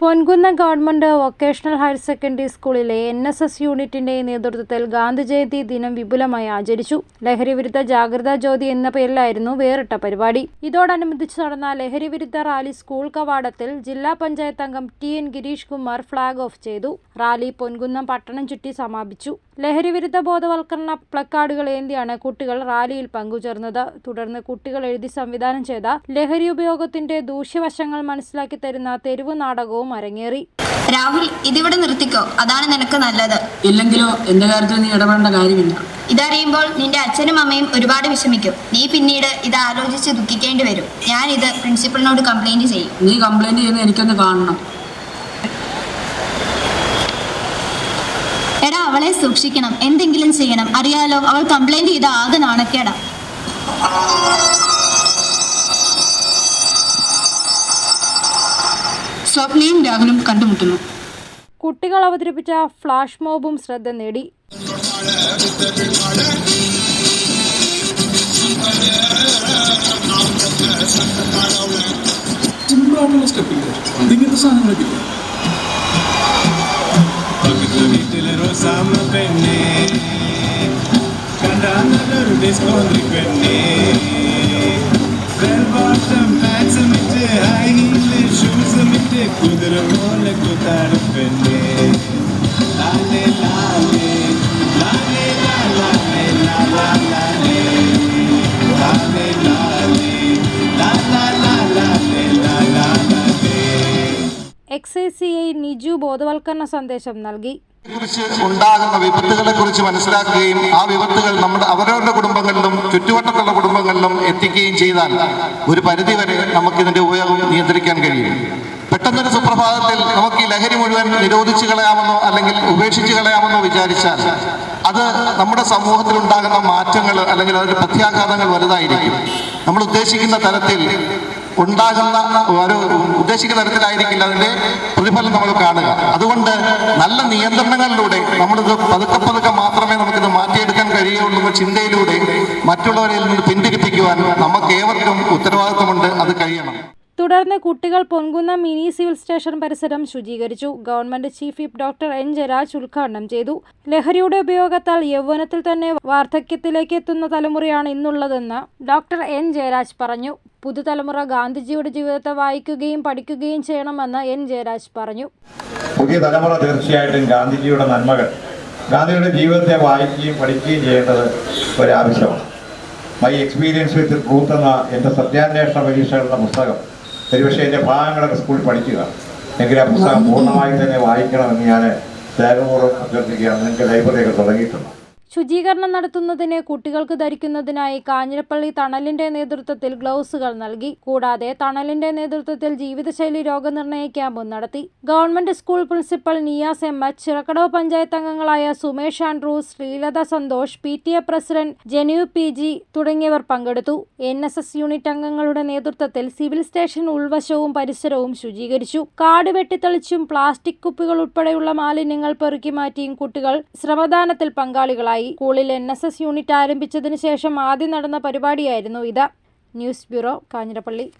Ponkunnam government vocational higher secondary സ്കൂളിലെ N S S യൂണിറ്റിന്റെ നേതൃത്വത്തിൽ ഗാന്ധി ജയന്തി ദിനം വിപുലമായി ആചരിച്ചു. ലഹരി വിരുദ്ധ ജാഗ്രതാ ജ്യോതി എന്ന പേരിലായിരുന്നു വേറിട്ട പരിപാടി. ഇതോടനുബന്ധിച്ച് നടന്ന ലഹരി വിരുദ്ധ റാലി സ്കൂൾ കവാടത്തിൽ ജില്ലാ പഞ്ചായത്ത് അംഗം T N Girish Kumar flag off ചെയ്തു. റാലി പൊൻകുന്നം പട്ടണം ചുറ്റി സമാപിച്ചു. ലഹരി വിരുദ്ധ ബോധവൽക്കരണ പ്ലക്കാർഡുകൾ ഏന്തിയാണ് കുട്ടികൾ റാലിയിൽ പങ്കുചേർന്നത്? തുടർന്ന് കുട്ടികൾ എഴുതി സംവിധാനം ചെയ്ത ലഹരി ഉപയോഗത്തിന്റെ ദൂഷ്യവശങ്ങൾ മനസ്സിലാക്കി തരുന്ന തെരുവു നാടകവും അരങ്ങേറി. രാഹുൽ ഇതിവിടെ നിർത്തിക്കോ? അതാണ് നിനക്ക് നല്ലത്. ഇല്ലെങ്കിലോ എന്റെ കാര്യത്തിൽ നീ ഇടപെടേണ്ട കാര്യമില്ല. ഇതറിയുമ്പോൾ നിന്റെ അച്ഛനും അമ്മയും ഒരുപാട് വിഷമിക്കും. നീ പിന്നീട് ഇത് ആലോചിച്ച് ദുഃഖിക്കേണ്ടി വരും. ഞാൻ ഇത് പ്രിൻസിപ്പളിനോട് കംപ്ലൈന്റ് ചെയ്യും. നീ കംപ്ലൈന്റ് ചെയ്യുന്ന എനിക്കൊന്ന് കാണണം. അവളെ സൂക്ഷിക്കണം. എന്തെങ്കിലും ചെയ്യണം. അറിയാലോ അവൾ കംപ്ലൈന്റ് ചെയ്ത ആകെ നാണക്കേടാ. സ്വപ്നയും രാഹുലും കണ്ടുമുട്ടുന്നു. കുട്ടികൾ അവതരിപ്പിച്ച ഫ്ലാഷ് മോബും ശ്രദ്ധ നേടി. സ്റ്റെപ്പില്ല സാധനങ്ങളൊക്കെ കുതിര പോലെ കുത്താണ് പെണ്ണേ ലാലേ ലാലേ ലാലേ ലാലാ ലാലേ ലാലാ ലാലേ എക്സൈസ് സി ഐ നിജു ബോധവൽക്കരണ സന്ദേശം നൽകി ഉണ്ടാകുന്ന വിപത്തുകളെ കുറിച്ച് മനസ്സിലാക്കുകയും ആ വിപത്തുകൾ നമ്മുടെ അവരവരുടെ കുടുംബങ്ങളിലും ചുറ്റുവട്ടത്തുള്ള കുടുംബങ്ങളിലും എത്തിക്കുകയും ചെയ്താൽ ഒരു പരിധിവരെ നമുക്ക് ഇതിന്റെ ഉപയോഗം നിയന്ത്രിക്കാൻ കഴിയും. പെട്ടെന്നൊരു സുപ്രഭാതത്തിൽ നമുക്ക് ഈ ലഹരി മുഴുവൻ നിരോധിച്ചു കളയാമെന്നോ അല്ലെങ്കിൽ ഉപേക്ഷിച്ച് കളയാമെന്നോ വിചാരിച്ചാൽ അത് നമ്മുടെ സമൂഹത്തിൽ ഉണ്ടാകുന്ന മാറ്റങ്ങൾ അല്ലെങ്കിൽ അതിന്റെ പ്രത്യാഘാതങ്ങൾ വലുതായിരിക്കും. നമ്മൾ ഉദ്ദേശിക്കുന്ന തരത്തിൽ ഉണ്ടാകുന്ന ഒരു ഉദ്ദേശിക്കുന്ന തരത്തിലായിരിക്കില്ല അതിന്റെ പ്രതിഫലം നമ്മൾ കാണുക. അതുകൊണ്ട് നല്ല നിയന്ത്രണങ്ങളിലൂടെ നമ്മളിത് പതുക്കെ പതുക്കെ മാത്രമേ നമുക്കിത് മാറ്റിയെടുക്കാൻ കഴിയുള്ളൂ ചിന്തയിലൂടെ മറ്റുള്ളവരിൽ നിന്ന് പിന്തിരിപ്പിക്കുവാൻ നമുക്ക് ഏവർക്കും ഉത്തരവാദിത്വമുണ്ട്. അത് കഴിയണം. തുടർന്ന് കുട്ടികൾ പൊൻകുന്ന മിനി സിവിൽ സ്റ്റേഷൻ പരിസരം ശുചീകരിച്ചു. Government chief whip doctor N Jayaraj ഉദ്ഘാടനം ചെയ്തു. ലഹരിയുടെ ഉപയോഗത്താൽ യൗവനത്തിൽ തന്നെ വാർദ്ധക്യത്തിലേക്ക് എത്തുന്ന തലമുറയാണ് ഇന്നുള്ളതെന്ന് ഡോക്ടർ എൻ ജയരാജ് പറഞ്ഞു. പുതുതലമുറ ഗാന്ധിജിയുടെ ജീവിതത്തെ വായിക്കുകയും പഠിക്കുകയും ചെയ്യണമെന്ന് എൻ ജയരാജ് പറഞ്ഞു. പുതിയ തലമുറ തീർച്ചയായിട്ടും ഗാന്ധിജിയുടെ നന്മകൾ ഗാന്ധിജിയുടെ ജീവിതത്തെ വായിക്കുകയും പഠിക്കുകയും ചെയ്യേണ്ടത് ഒരാവശ്യമാണ്. മൈ എക്സ്പീരിയൻസ് വിത്ത് ട്രൂത്ത് എന്ന എന്റെ സത്യാന്വേഷണ പരീക്ഷകളുടെ പുസ്തകം ഒരുപക്ഷെ എന്റെ ഭാഗങ്ങളൊക്കെ സ്കൂളിൽ പഠിക്കുക. എങ്കിൽ ആ പുസ്തകം പൂർണമായി തന്നെ വായിക്കണമെന്ന് ഞാൻ ത്യാഗപൂർവം അഭ്യർത്ഥിക്കുകയാണ്. നിങ്ങൾക്ക് ലൈബ്രറിയൊക്കെ തുടങ്ങിയിട്ടുണ്ട്. ശുചീകരണം നടത്തുന്നതിന് കുട്ടികൾക്ക് ധരിക്കുന്നതിനായി കാഞ്ഞിരപ്പള്ളി തണലിന്റെ നേതൃത്വത്തിൽ ഗ്ലൗസുകൾ നൽകി. കൂടാതെ തണലിന്റെ നേതൃത്വത്തിൽ ജീവിതശൈലി രോഗനിർണയ ക്യാമ്പും നടത്തി. Government school principal Niyas M H Chirakkadavu panchayat അംഗങ്ങളായ Sumesh Andrews Sreelatha Santhosh P T A president Janu P G തുടങ്ങിയവർ പങ്കെടുത്തു. എൻ എസ് എസ് യൂണിറ്റ് അംഗങ്ങളുടെ നേതൃത്വത്തിൽ സിവിൽ സ്റ്റേഷൻ ഉൾവശവും പരിസരവും ശുചീകരിച്ചു. കാട് വെട്ടിത്തെളിച്ചും പ്ലാസ്റ്റിക് കുപ്പികൾ ഉൾപ്പെടെയുള്ള മാലിന്യങ്ങൾ പെറുക്കി മാറ്റിയും കുട്ടികൾ ശ്രമദാനത്തിൽ പങ്കാളികളായി. സ്കൂളിൽ എൻ എസ് എസ് യൂണിറ്റ് ആരംഭിച്ചതിന് ശേഷം ആദ്യം നടന്ന പരിപാടിയായിരുന്നു ഇത്. News bureau Kanjirappally.